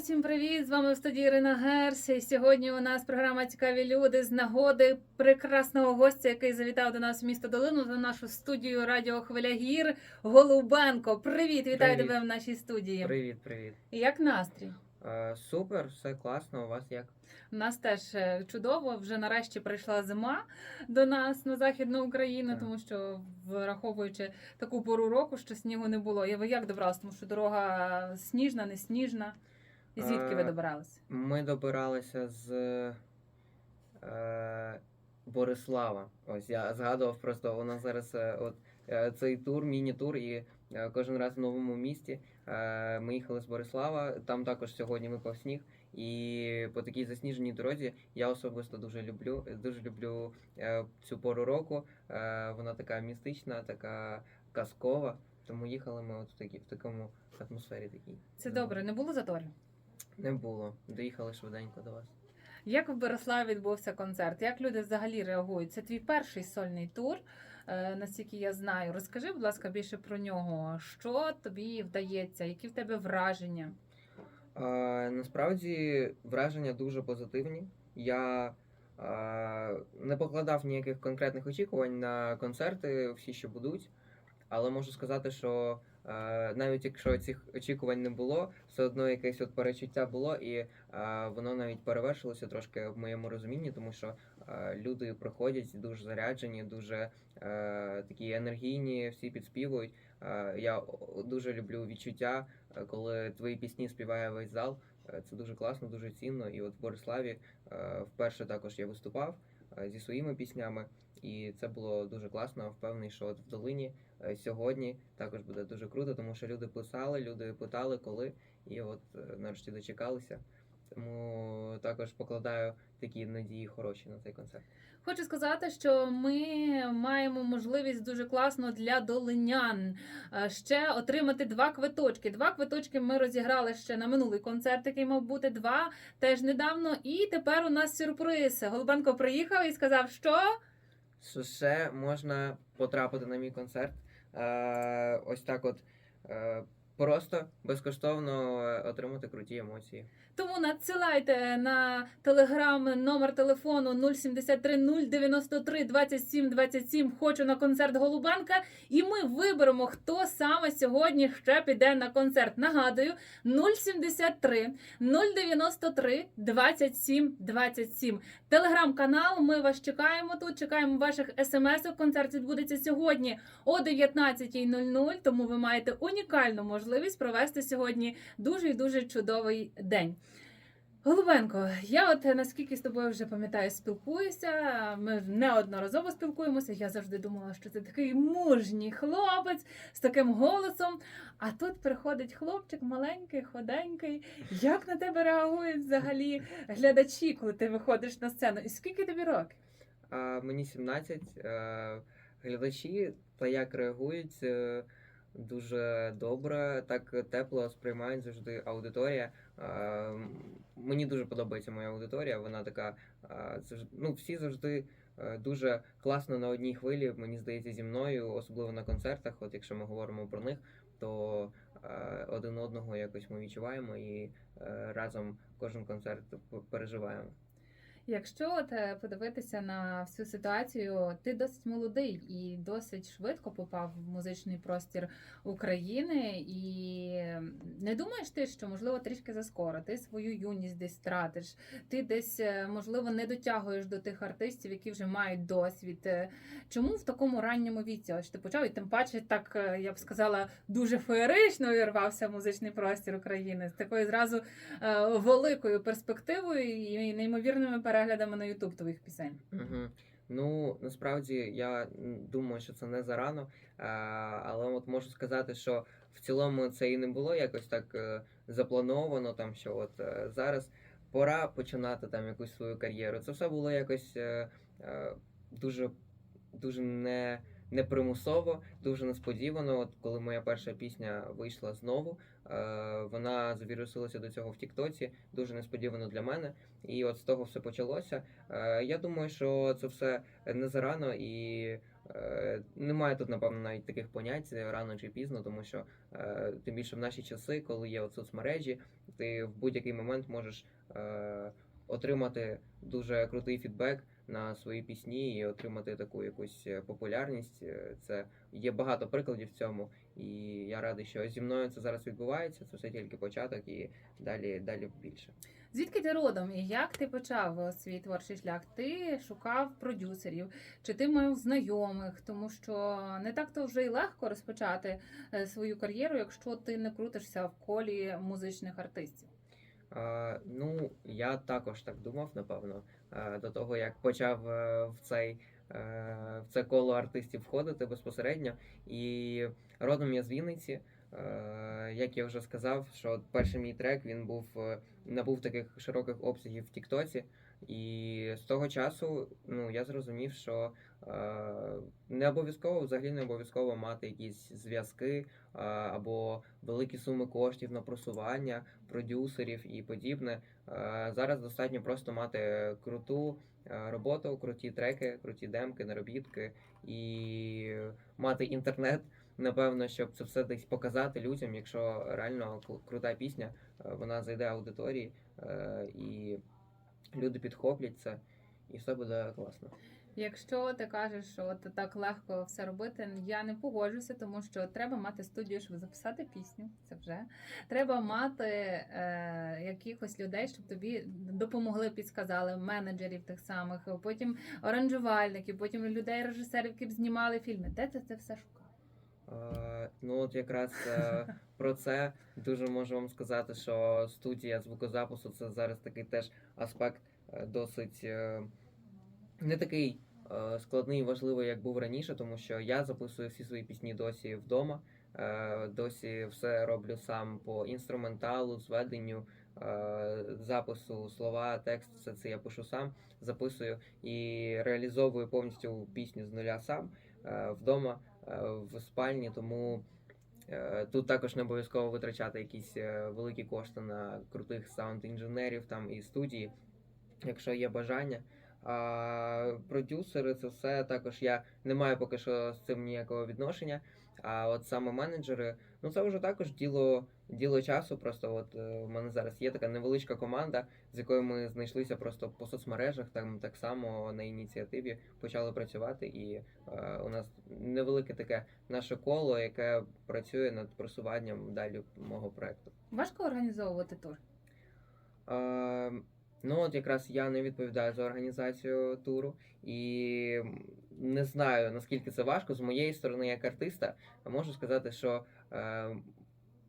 усім привіт! З вами в студії Ірина Герс. І сьогодні у нас програма Цікаві люди з нагоди прекрасного гостя, який завітав до нас в місто Долину на нашу студію Радіо Хвиля Гір Голубенко. Привіт, вітаю Привіт. тебе в нашій студії. Привіт, привіт. Як настрій? Е, супер, все класно. У вас як? У нас теж е, чудово. Вже нарешті прийшла зима до нас на західну Україну, Так. тому що враховуючи таку пору року, що снігу не було. І ви як добралися? Тому що дорога сніжна, не сніжна. І звідки ви Е, добиралися? Ми добиралися з е, Борислава. Ось я згадував просто у нас зараз е, от е, цей тур, міні-тур, і е, кожен раз в новому місті. Е, ми їхали з Борислава. Там також сьогодні випав сніг. І по такій засніженій дорозі я особисто дуже люблю. Дуже люблю е, цю пору року. Е, вона така містична, така казкова. Тому їхали ми от в, такі, в такому атмосфері такій. Це добре, не було заторів? Не було. Доїхали швиденько до вас. Як в Бориславі відбувся концерт? Як люди взагалі реагують? Це твій перший сольний тур, е, наскільки я знаю. Розкажи, будь ласка, більше про нього. Що тобі вдається? Які в тебе враження? А, насправді враження дуже позитивні. Я а, не покладав ніяких конкретних очікувань на концерти, всі, що будуть. Але можу сказати, що е, навіть якщо цих очікувань не було, все одно якесь от перечуття було, і е, воно навіть перевершилося трошки в моєму розумінні, тому що е, люди приходять дуже заряджені, дуже е, такі енергійні, всі підспівують. Е, я дуже люблю відчуття, е, коли твої пісні співає весь зал. Е, Це дуже класно, дуже цінно. І от в Бориславі е, вперше також я виступав е, зі своїми піснями, і це було дуже класно. Впевнений, що от в долині е, сьогодні також буде дуже круто, тому що люди писали, люди питали, коли, і от е, нарешті дочекалися. Тому також покладаю такі надії хороші на цей концерт. Хочу сказати, що ми маємо можливість дуже класно для долинян е, ще отримати два квиточки. Два квиточки ми розіграли ще на минулий концерт, який мав бути два теж недавно. І тепер у нас сюрприз. Голубенко приїхав і сказав, що Що ще можна потрапити на мій концерт. Е, ось так, от е, просто безкоштовно е, отримати круті емоції. Тому надсилайте на телеграм номер телефону 073 093 27 27 Хочу на концерт Голубенка. І ми виберемо, хто саме сьогодні ще піде на концерт. Нагадую, 073 093 27 27. Телеграм-канал. Ми вас чекаємо тут. Чекаємо ваших смс. Концерт відбудеться сьогодні о 19.00. Тому ви маєте унікальну можливість провести сьогодні дуже і дуже чудовий день. Голубенко, я от е, наскільки з тобою вже пам'ятаю, спілкуюся. Ми неодноразово спілкуємося. Я завжди думала, що це такий мужній хлопець з таким голосом. А тут приходить хлопчик маленький, ходенький. Як на тебе реагують взагалі глядачі, коли ти виходиш на сцену? І скільки тобі років? Мені 17. Е, глядачі та як реагують е, дуже добре, так тепло сприймають завжди аудиторія. Мені дуже подобається моя аудиторія. Вона така ну, всі завжди. е, Дуже класно на одній хвилі, мені здається, зі мною, особливо на концертах. От якщо ми говоримо про них, то е, один одного якось ми відчуваємо і е, разом кожен концерт переживаємо. Якщо от е, подивитися на всю ситуацію, ти досить молодий і досить швидко попав в музичний простір України. І не думаєш ти, що можливо трішки заскоро, ти свою юність десь втратиш, ти десь е, можливо не дотягуєш до тих артистів, які вже мають досвід. Е, Чому в такому ранньому віці? Ось ти почав, і тим паче, так я б сказала, дуже феєрично увірвався музичний простір України з такою зразу великою перспективою і неймовірними переглядами на Ютуб твоїх пісень. Угу. Ну, насправді я думаю, що це не зарано, але от можу сказати, що в цілому це і не було якось так е, заплановано, там що от е, зараз пора починати там якусь свою кар'єру. Це все було якось е, е, дуже, дуже не, непримусово, дуже несподівано. От коли моя перша пісня вийшла знову, е, вона завірусилася до цього в Тіктоці, дуже несподівано для мене. І от з того все почалося. Е, Я думаю, що це все не зарано, і Е, Немає тут, напевно, навіть таких понять е, рано чи пізно, тому що е, тим більше в наші часи, коли є от соцмережі, ти в будь-який момент можеш е, отримати дуже крутий фідбек на свої пісні і отримати таку якусь е, популярність. Е, Це є багато прикладів в цьому, і я радий, що зі мною це зараз відбувається. Це все тільки початок, і далі далі більше. Звідки ти родом і як ти почав е, свій творчий шлях? Ти шукав продюсерів, чи ти мав знайомих, тому що не так то вже й легко розпочати свою кар'єру, якщо ти не крутишся в колі музичних артистів. Е, ну, я також так думав, напевно, е, до того як почав е, в цей е, в це коло артистів входити безпосередньо. І родом я з Вінниці. Е, Як я вже сказав, що перший мій трек він був е, набув таких широких обсягів в Тіктоці. І з того часу ну, я зрозумів, що е, не обов'язково, взагалі не обов'язково мати якісь зв'язки е, або великі суми коштів на просування, продюсерів і подібне. Е, Зараз достатньо просто мати круту е, роботу, круті треки, круті демки, наробітки і мати інтернет. Напевно, щоб це все десь показати людям, якщо реально кру- крута пісня, е, вона зайде аудиторії е, і люди підхоплять це, і все буде класно. Якщо ти кажеш, що от так легко все робити, я не погоджуся, тому що треба мати студію, щоб записати пісню. Це вже треба мати е, якихось людей, щоб тобі допомогли, підсказали менеджерів тих самих, потім оранжувальників, потім людей, режисерів, які б знімали фільми. Де ти це все шукав? Е, Ну от якраз е, про це дуже можу вам сказати, що студія звукозапису це зараз такий теж аспект е, досить не такий складний і важливий, як був раніше, тому що я записую всі свої пісні досі вдома. Досі все роблю сам по інструменталу, зведенню, запису, слова, текст, все це я пишу сам, записую і реалізовую повністю пісню з нуля сам вдома в спальні, тому е, тут також не обов'язково витрачати якісь е, великі кошти на крутих саунд-інженерів там і студії, якщо є бажання. А продюсери, це все також я не маю поки що з цим ніякого відношення. А от саме менеджери, ну це вже також діло, діло часу. Просто от е, в мене зараз є така невеличка команда, з якою ми знайшлися просто по соцмережах, там так само на ініціативі почали працювати, і е, у нас невелике таке наше коло, яке працює над просуванням далі мого проекту. Важко організовувати тур. Е, ну, от якраз я не відповідаю за організацію туру і не знаю наскільки це важко. З моєї сторони, як артиста, можу сказати, що е,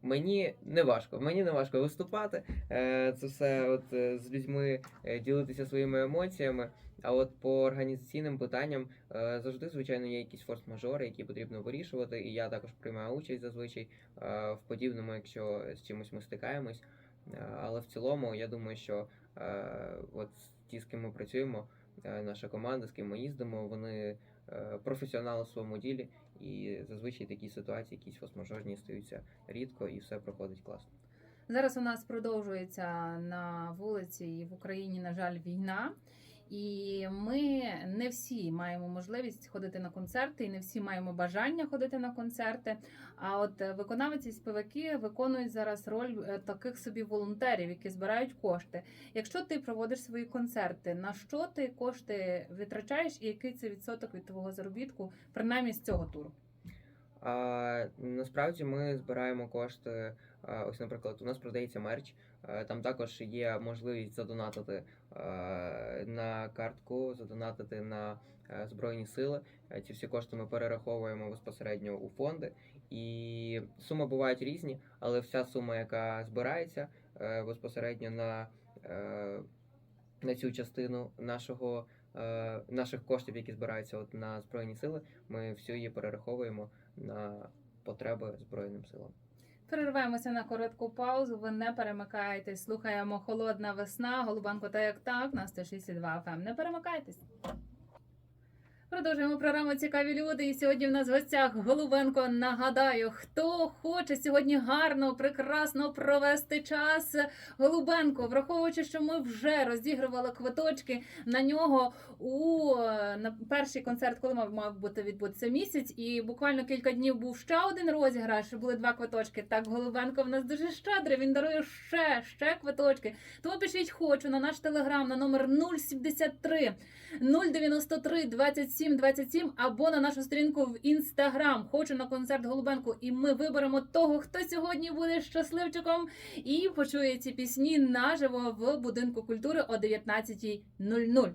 мені не важко. Мені не важко виступати. Е, це все от е, з людьми е, ділитися своїми емоціями. А от по організаційним питанням е, завжди, звичайно, є якісь форс-мажори, які потрібно вирішувати. І я також приймаю участь зазвичай е, в подібному, якщо з чимось ми стикаємось. Е, Але в цілому, я думаю, що е, от ті, з ким ми працюємо, наша команда, з ким ми їздимо, вони е, професіонали в своєму ділі, і зазвичай такі ситуації, якісь форс-мажорні стаються рідко, і все проходить класно. Зараз у нас продовжується на вулиці і в Україні, на жаль, війна. І ми не всі маємо можливість ходити на концерти, і не всі маємо бажання ходити на концерти. А от е, виконавці і співаки виконують зараз роль е, таких собі волонтерів, які збирають кошти. Якщо ти проводиш свої концерти, на що ти кошти витрачаєш, і який це відсоток від твого заробітку, принаймні з цього туру? А насправді ми збираємо кошти. А, Ось, наприклад, у нас продається мерч. Там також є можливість задонатити на картку, задонатити на е, збройні сили. Е, Ці всі кошти ми перераховуємо безпосередньо у фонди. І суми бувають різні, але вся сума, яка збирається е, безпосередньо на, е, на цю частину нашого. е, Наших коштів, які збираються от на збройні сили, ми всю її перераховуємо на потреби Збройним силам. Перервемося на коротку паузу. Ви не перемикайтесь. Слухаємо холодна весна, голубанко та як так на 106,2 FM. Не перемикайтесь. Продовжуємо програму Цікаві люди. І сьогодні в нас в гостях Голубенко. Нагадаю, хто хоче сьогодні гарно, прекрасно провести час. Голубенко, враховуючи, що ми вже розігрували квиточки на нього у на перший концерт, коли мав, мав бути відбутися місяць, і буквально кілька днів був ще один розіграш. Були два квиточки. Так, Голубенко в нас дуже щедрий. Він дарує ще, ще квиточки. Тому пишіть хочу на наш телеграм на номер 073 093 27 27 або на нашу сторінку в інстаграм. Хочу на концерт Голубенку. І ми виберемо того, хто сьогодні буде щасливчиком і почує ці пісні наживо в будинку культури о 19.00.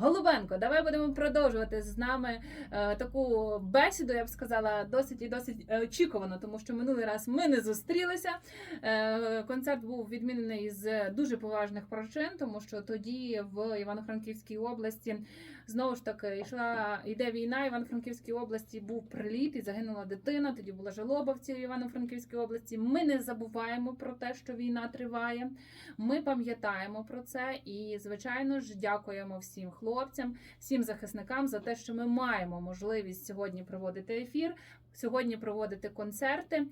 Голубенко, давай будемо продовжувати з нами е, таку бесіду, я б сказала, досить і досить е, очікувано, тому що минулий раз ми не зустрілися. Е, концерт був відмінений з дуже поважних причин, тому що тоді в Івано-Франківській області знову ж таки йшла йде війна. Івано-Франківській області був приліт і загинула дитина. Тоді була жалоба в цій Івано-Франківській області. Ми не забуваємо про те, що війна триває. Ми пам'ятаємо про це і, звичайно ж, дякуємо всім хлопцям, всім захисникам за те, що ми маємо можливість сьогодні проводити ефір, сьогодні проводити концерти.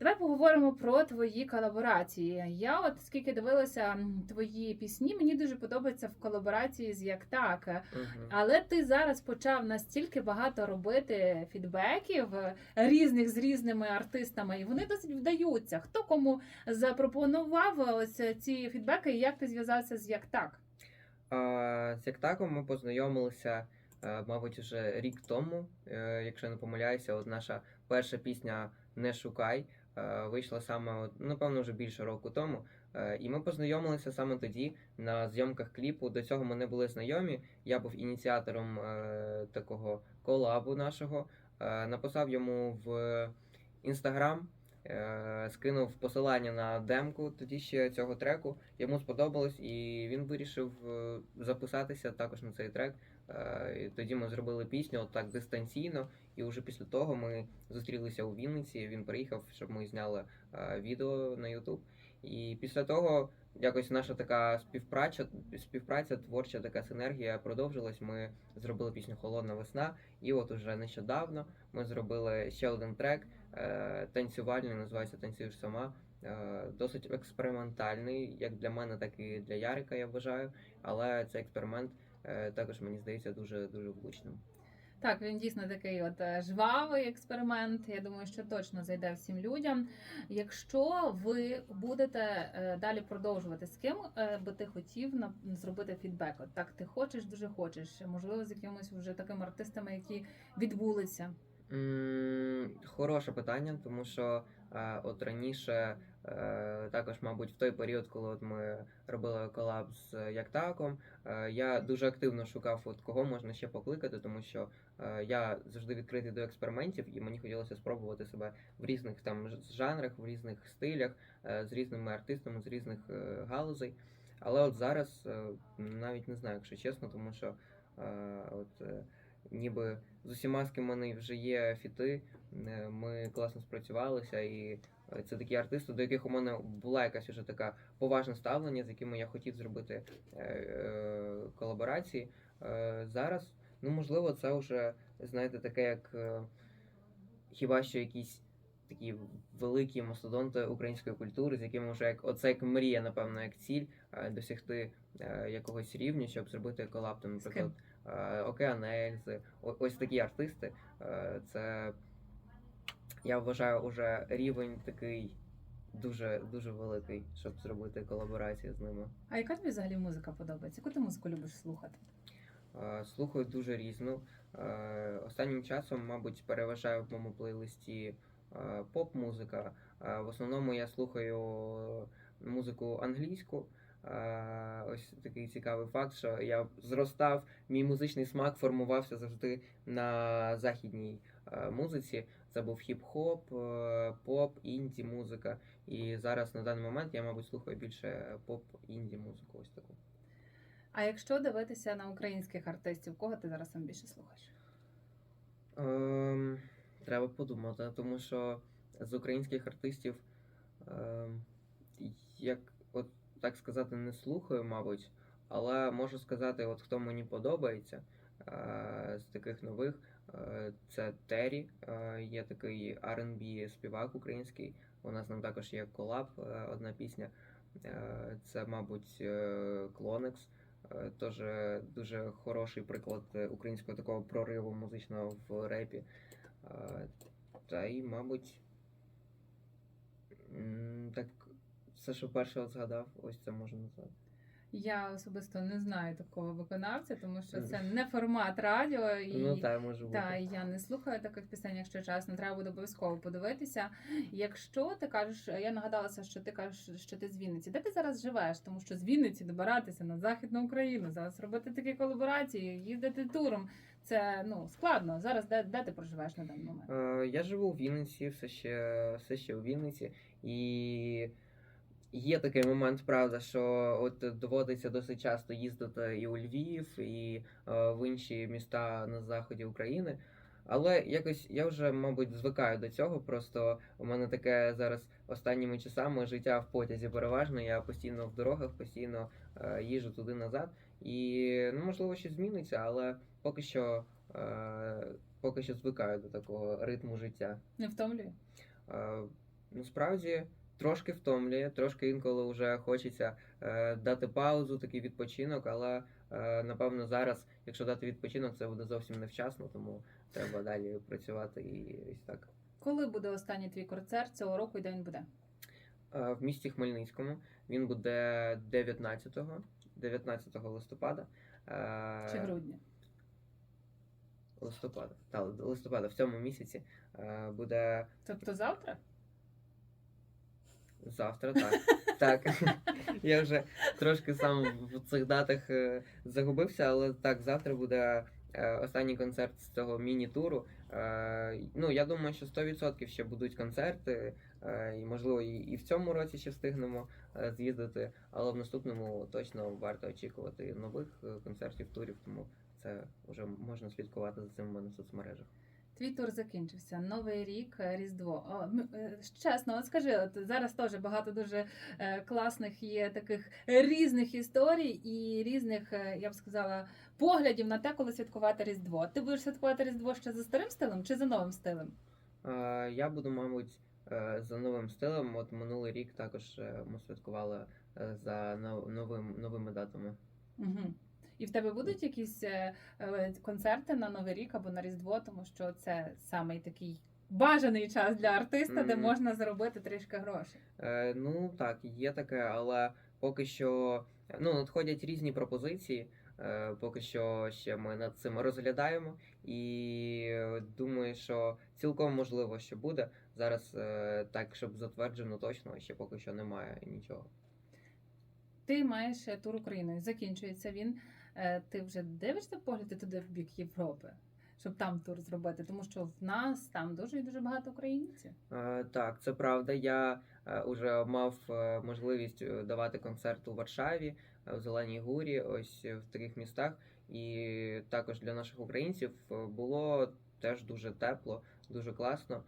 Давай поговоримо про твої колаборації. Я, от скільки дивилася твої пісні, мені дуже подобається в колаборації з як так. Мгм. Але ти зараз почав настільки багато робити фідбеків е, різних з різними артистами, і вони досить вдаються. Хто кому запропонував ось ці фідбеки, і як ти зв'язався з як так? А, з Яктаком ми познайомилися, е, мабуть, вже рік тому, е, якщо не помиляюся, от наша перша пісня Не шукай е, вийшла саме, напевно, вже більше року тому. Е, І ми познайомилися саме тоді на зйомках кліпу. До цього ми не були знайомі. Я був ініціатором е, такого колабу нашого. Е, Написав йому в інстаграм. е, Скинув посилання на демку тоді ще цього треку. Йому сподобалось, і він вирішив е, записатися також на цей трек. Е, І тоді ми зробили пісню от так дистанційно. І вже після того ми зустрілися у Вінниці. Він приїхав, щоб ми зняли е, відео на Ютуб. І після того якось наша така співпраця, співпраця, творча така синергія продовжилась. Ми зробили пісню Холодна весна, і от уже нещодавно ми зробили ще один трек е, танцювальний, називається Танцюєш сама. Досить експериментальний, як для мене, так і для Ярика, я вважаю. Але цей експеримент також мені здається дуже дуже влучним. Так, він дійсно такий от е, жвавий експеримент. Я думаю, що точно зайде всім людям. Якщо ви будете е, далі продовжувати, з ким е, би ти хотів на- зробити фідбек? От так ти хочеш, дуже хочеш. Можливо, з якимось вже такими артистами, які відбулися. Хороше питання, тому що е, от раніше, е, також, мабуть, в той період, коли от ми робили колаб з Яктаком, е, я дуже активно шукав, от кого можна ще покликати, тому що е, я завжди відкритий до експериментів, і мені хотілося спробувати себе в різних там жанрах, в різних стилях, е, з різними артистами, з різних е, галузей. Але от зараз е, навіть не знаю, якщо чесно, тому що е, от. е, ніби з усіма, з ким мене вже є фіти, е, ми класно спрацювалися, і е, це такі артисти, до яких у мене була якась вже така поважне ставлення, з якими я хотів зробити е, е, колаборації. Е, Зараз, ну можливо, це вже, знаєте, таке, як е, хіба що якісь. Такі великі мастодонти української культури, з якими вже як оце як мрія, напевно, як ціль е, досягти е, якогось рівня, щоб зробити ким? наприклад, е, Океан Ельзи, о- ось такі артисти. Е, Це я вважаю уже рівень такий дуже дуже великий, щоб зробити колаборацію з ними. А яка тобі взагалі музика подобається? Яку ти музику любиш слухати? Е, Слухаю дуже різну. Е, Останнім часом, мабуть, переважає в моєму плейлисті е, поп-музика. В основному я слухаю музику англійську. Е, Ось такий цікавий факт, що я зростав, мій музичний смак формувався завжди на західній е, музиці. Це був хіп-хоп, е, поп, інді музика. І зараз на даний момент я, мабуть, слухаю більше поп-інді музику. Ось таку. А якщо дивитися на українських артистів, кого ти зараз сам більше слухаєш? Ем, треба подумати, тому що з українських артистів, ем, як так сказати, не слухаю, мабуть, але можу сказати, от хто мені подобається. Е, З таких нових е, це Террі, е, є такий R&B співак український. У нас нам також є колаб, одна пісня. Це, мабуть, Клонекс. Теж дуже хороший приклад українського такого прориву музичного в репі. Та й, мабуть, все, що перше от згадав, ось це можна назвати. Я особисто не знаю такого виконавця, тому що це не формат радіо, і Ну, так, може бути. Та я не слухаю таких пісень, якщо чесно, треба буде обов'язково подивитися. Якщо ти кажеш, я нагадалася, що ти кажеш, що ти з Вінниці. Де ти зараз живеш? Тому що з Вінниці добиратися на Західну Україну, зараз робити такі колаборації, їздити туром. Це ну складно. Зараз де, де ти проживаєш на даний момент? Е, Я живу в Вінниці, все ще, все ще у Вінниці, і є такий момент, правда, що от доводиться досить часто їздити і у Львів, і е, в інші міста на заході України. Але якось я вже, мабуть, звикаю до цього. Просто у мене таке зараз останніми часами життя в потязі переважно. Я постійно в дорогах, постійно е, їжджу туди назад. І ну, можливо, щось зміниться, але поки що, е, поки що звикаю до такого ритму життя. Не втомлює? Е, насправді трошки втомлює, трошки інколи вже хочеться е, дати паузу, такий відпочинок, але е, напевно зараз, якщо дати відпочинок, це буде зовсім невчасно, тому треба далі працювати і ось так. Коли буде останній твій концерт цього року і де він буде? Е, в місті Хмельницькому він буде 19, 19 листопада. Е, Чи грудня? Листопада. Та, листопада в цьому місяці е, буде Тобто завтра? Завтра, так. Так. Я вже трошки сам в цих датах е, загубився, але так, завтра буде е, останній концерт з цього міні-туру. Е, Ну, я думаю, що 100% ще будуть концерти, і можливо і в цьому році ще встигнемо з'їздити, але в наступному точно варто очікувати нових концертів, турів, тому це вже можна слідкувати за цим у мене в соцмережах. Твій тур закінчився. Новий рік, е, Різдво. О, е, чесно, от скажи, от зараз теж багато дуже е, класних є таких різних історій і різних, я б сказала, поглядів на те, коли святкувати Різдво. Ти будеш святкувати Різдво ще за старим стилем чи за новим стилем? Я буду, мабуть, за новим стилем. От минулий рік також ми святкували за новим, новими датами. Угу. І в тебе будуть якісь е, е, концерти на Новий рік або на Різдво, тому що це самий такий бажаний час для артиста, де можна заробити трішки грошей. Е, Ну так, є таке, але поки що ну, надходять різні пропозиції. Е, Поки що ще ми над цим розглядаємо, і думаю, що цілком можливо, що буде. Зараз е, так, щоб затверджено точно, ще поки що немає нічого. Ти маєш е, тур Україною, закінчується він. Е, Ти вже дивишся погляди туди в бік Європи, щоб там тур зробити, тому що в нас там дуже і дуже багато українців. Е, Так, це правда. Я вже мав е, можливість е, давати концерт у Варшаві, в Зеленій Гурі, ось в таких містах. І також для наших українців було теж дуже тепло, дуже класно,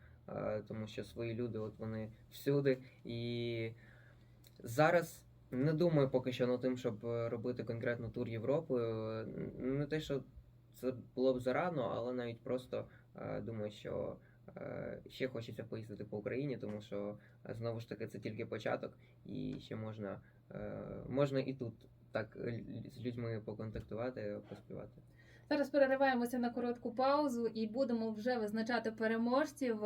тому що свої люди, от вони всюди. І зараз не думаю поки що над тим, щоб е, робити конкретно тур Європою. Е, Не те, що це було б зарано, але навіть просто е, думаю, що. Е, Ще хочеться поїздити по Україні, тому що знову ж таки це тільки початок, і ще можна, можна і тут так з людьми поконтактувати, поспівати. Зараз перериваємося на коротку паузу і будемо вже визначати переможців.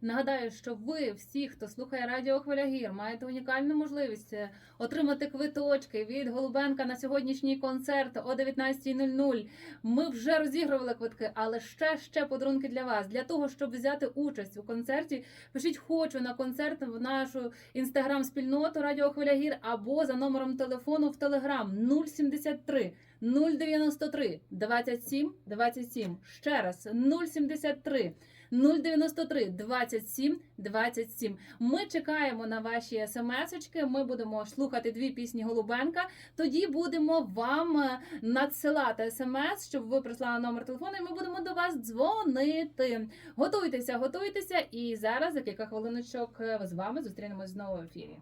Нагадаю, що ви, всі, хто слухає Радіо Хвиля Гір, маєте унікальну можливість е, отримати квиточки від Голубенка на сьогоднішній концерт о 19.00. Ми вже розігрували квитки, але ще ще подарунки для вас. Для того, щоб взяти участь у концерті, пишіть хочу на концерт в нашу інстаграм-спільноту Радіо Хвиля Гір або за номером телефону в Телеграм 073 093 27 27. Ще раз 073 093 27 27. Ми чекаємо на ваші смс-очки. Ми будемо слухати дві пісні Голубенка. Тоді будемо вам е, надсилати смс, щоб ви прислали номер телефону, і ми будемо до вас дзвонити. Готуйтеся, готуйтеся, і зараз за кілька хвилиночок е, з вами зустрінемось знову в ефірі.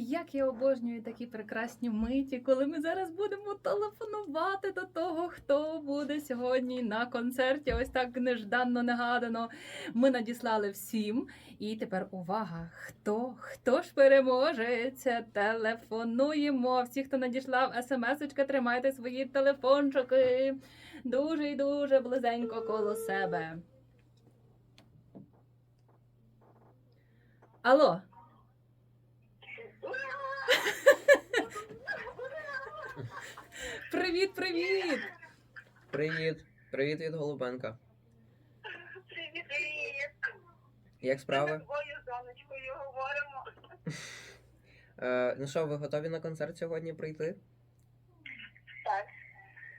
Як я обожнюю такі прекрасні миті, коли ми зараз будемо телефонувати до того, хто буде сьогодні на концерті. Ось так нежданно негадано. Ми надіслали всім. І тепер увага! Хто? Хто ж переможеться? Телефонуємо. Всі, хто надіслав смс-очка, тримайте свої телефончики дуже і дуже близенько коло себе. Алло, привіт, привіт! Привіт! Привіт від Голубенка. Привіт, привіт. Як справи? Ми з тобою, донечкою, говоримо. Е, ну що, ви готові на концерт сьогодні прийти? Так,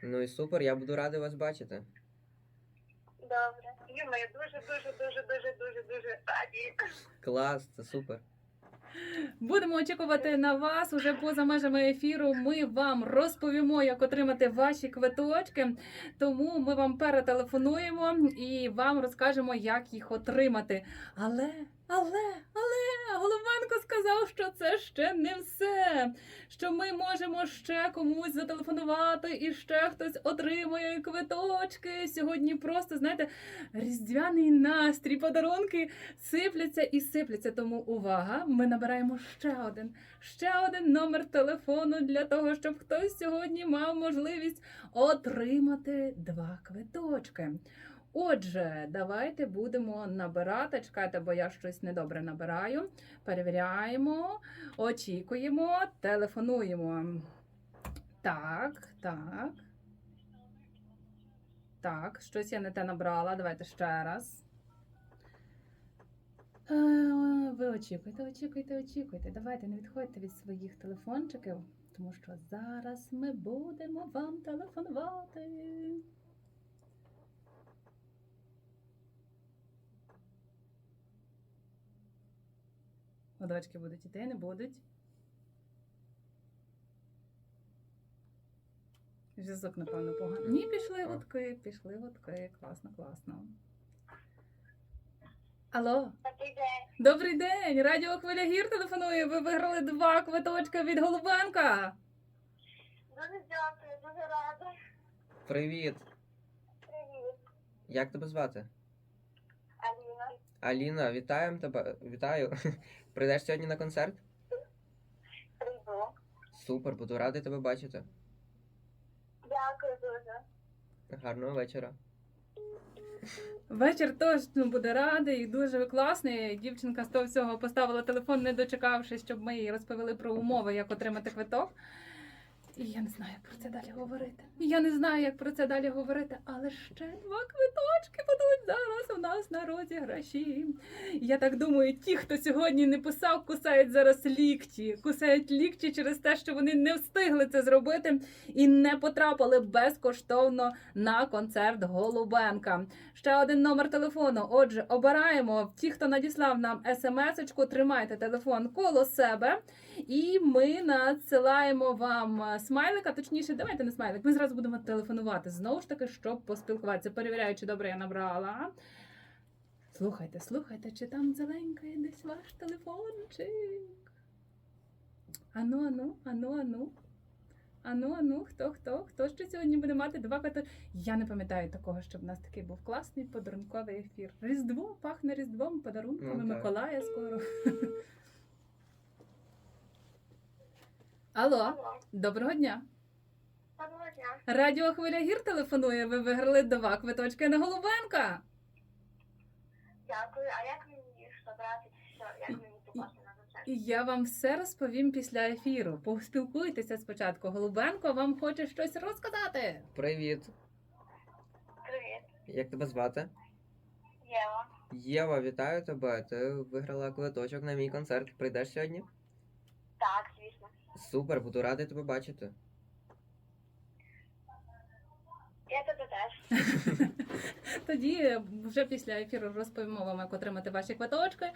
Ну і супер, я буду радий вас бачити. добре. І ми дуже, дуже, дуже, дуже, дуже, дуже раді. Клас, це супер. Будемо очікувати на вас уже поза межами ефіру. Ми вам розповімо, як отримати ваші квиточки. Тому ми вам перетелефонуємо і вам розкажемо, як їх отримати. Але, але, але Головенко сказав, що це ще не все. Що ми можемо ще комусь зателефонувати, і ще хтось отримує квиточки. Сьогодні просто знаєте, різдвяний настрій, подарунки сипляться і сипляться. Тому увага! Ми набираємо ще один, ще один номер телефону для того, щоб хтось сьогодні мав можливість отримати два квиточки. Отже, давайте будемо набирати. Чекайте, бо я щось недобре набираю. Перевіряємо, очікуємо, телефонуємо. Так, так. Так, щось я не те набрала. Давайте ще раз. Е, Ви очікуйте, очікуйте, очікуйте. Давайте не відходьте від своїх телефончиків, тому що зараз ми будемо вам телефонувати. Водочки будуть іти, не будуть. Зв'язок, напевно, поганий. Ні, пішли гудки, пішли гудки. Класно, класно. Алло. Добрий день. Добрий день! Радіо Хвиля Гір телефонує. Ви виграли два квиточка від Голубенка. Дуже дякую, дуже рада. Привіт! Привіт, Як тебе звати? Аліна. Аліна, вітаємо тебе. Вітаю. Прийдеш сьогодні на концерт? Прийду. Супер, буду радий тебе бачити. Дякую дуже. Гарного вечора. Вечір точно буде радий, дуже класний. Дівчинка з того всього поставила телефон, не дочекавшись, щоб ми їй розповіли про умови, як отримати квиток. І я не знаю, як про це далі говорити. Я не знаю, як про це далі говорити, але ще два квиточки будуть зараз у нас на розіграші. Я так думаю, ті, хто сьогодні не писав, кусають зараз лікті. Кусають лікті через те, що вони не встигли це зробити і не потрапили безкоштовно на концерт Голубенка. Ще один номер телефону. Отже, обираємо ті, хто надіслав нам смс-очку, тримайте телефон коло себе, і ми надсилаємо вам е, смайлика. Точніше, давайте не смайлик. Ми зразу будемо телефонувати знову ж таки, щоб поспілкуватися. Перевіряю, чи добре я набрала. Слухайте, слухайте, чи там зеленькає десь ваш телефончик. Ану, ану, ану, ану. Ану, ану, хто, хто? Хто ще сьогодні буде мати два квиточки? Я не пам'ятаю такого, щоб в нас такий був класний подарунковий ефір. Різдво пахне Різдвом, подарунками Ну. Миколая скоро. Алло, Алло. доброго дня. Доброго дня. Радіо Хвиля Гір телефонує. Ви виграли два квиточки на Голубенка. Дякую. А як мені їх забрати? Що? Як мені попасти на концерт? Я вам все розповім після ефіру. Поспілкуйтеся спочатку. Голубенко вам хоче щось розказати. Привіт! Привіт. Як тебе звати? Єва. Єва, вітаю тебе. Ти виграла квиточок на мій концерт. Прийдеш сьогодні? Так, звісно. Супер, буду радий тебе бачити. Я тебе теж. Тоді вже після ефіру розповімо вам, як отримати ваші квиточки.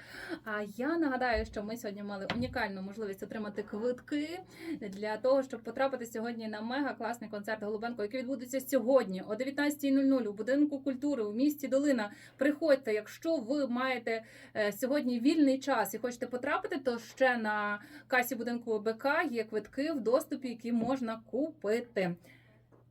А я нагадаю, що ми сьогодні мали унікальну можливість отримати квитки для того, щоб потрапити сьогодні на мега класний концерт Голубенко, який відбудеться сьогодні о 19.00 у будинку культури у місті Долина. Приходьте, якщо ви маєте е, сьогодні вільний час і хочете потрапити, то ще на касі будинку БК є квитки в доступі, які можна купити.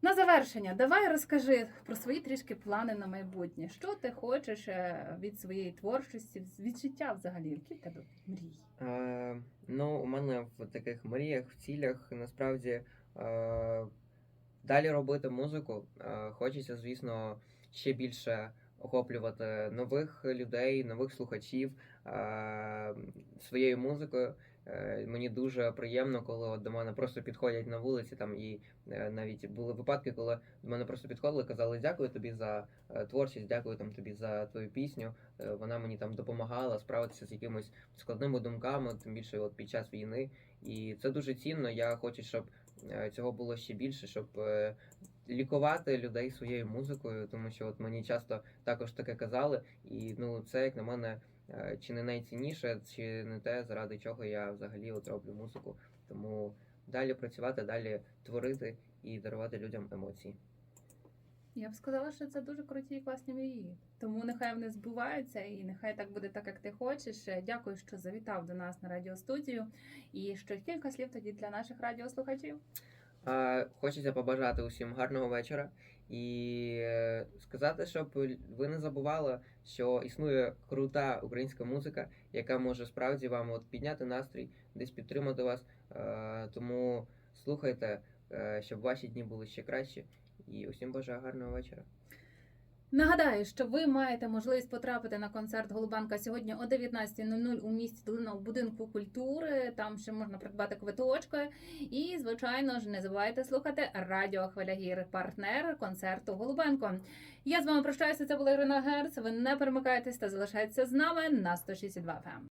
На завершення, давай розкажи про свої трішки плани на майбутнє. Що ти хочеш е, від своєї творчості, від життя взагалі? Які в тебе мрії? Е, ну, у мене в таких мріях, в цілях насправді е, далі робити музику. Е, хочеться, звісно, ще більше охоплювати нових людей, нових слухачів е, своєю музикою. Е, Мені дуже приємно, коли от до мене просто підходять на вулиці там і е, навіть були випадки, коли до мене просто підходили, казали дякую тобі за е, творчість, дякую там тобі за твою пісню. Вона мені там допомагала справитися з якимось складними думками, тим більше от під час війни. І це дуже цінно. Я хочу, щоб цього було ще більше, щоб лікувати людей своєю музикою, тому що от мені часто також таке казали, і ну це як на мене. Е, Чи не найцінніше, чи не те, заради чого я взагалі от роблю музику. Тому далі працювати, далі творити і дарувати людям емоції. Я б сказала, що це дуже круті і класні мрії. Тому нехай вони збуваються, і нехай так буде так, як ти хочеш. Е, Дякую, що завітав до нас на радіостудію. І ще кілька слів тоді для наших радіослухачів. А, Хочеться побажати усім гарного вечора і е, сказати, щоб ви не забували, що існує крута українська музика, яка може справді вам от підняти настрій, десь підтримати вас. Е, Тому слухайте, е, щоб ваші дні були ще кращі. І усім бажаю гарного вечора. Нагадаю, що ви маєте можливість потрапити на концерт Голубанка сьогодні о 19.00 у місті Долина у будинку культури. Там ще можна придбати квиточки. І, звичайно ж, не забувайте слухати радіо Хвилягір, партнер концерту Голубенко. Я з вами прощаюся. Це була Ірина Герц. Ви не перемикайтесь та залишайтеся з нами на 162 FM.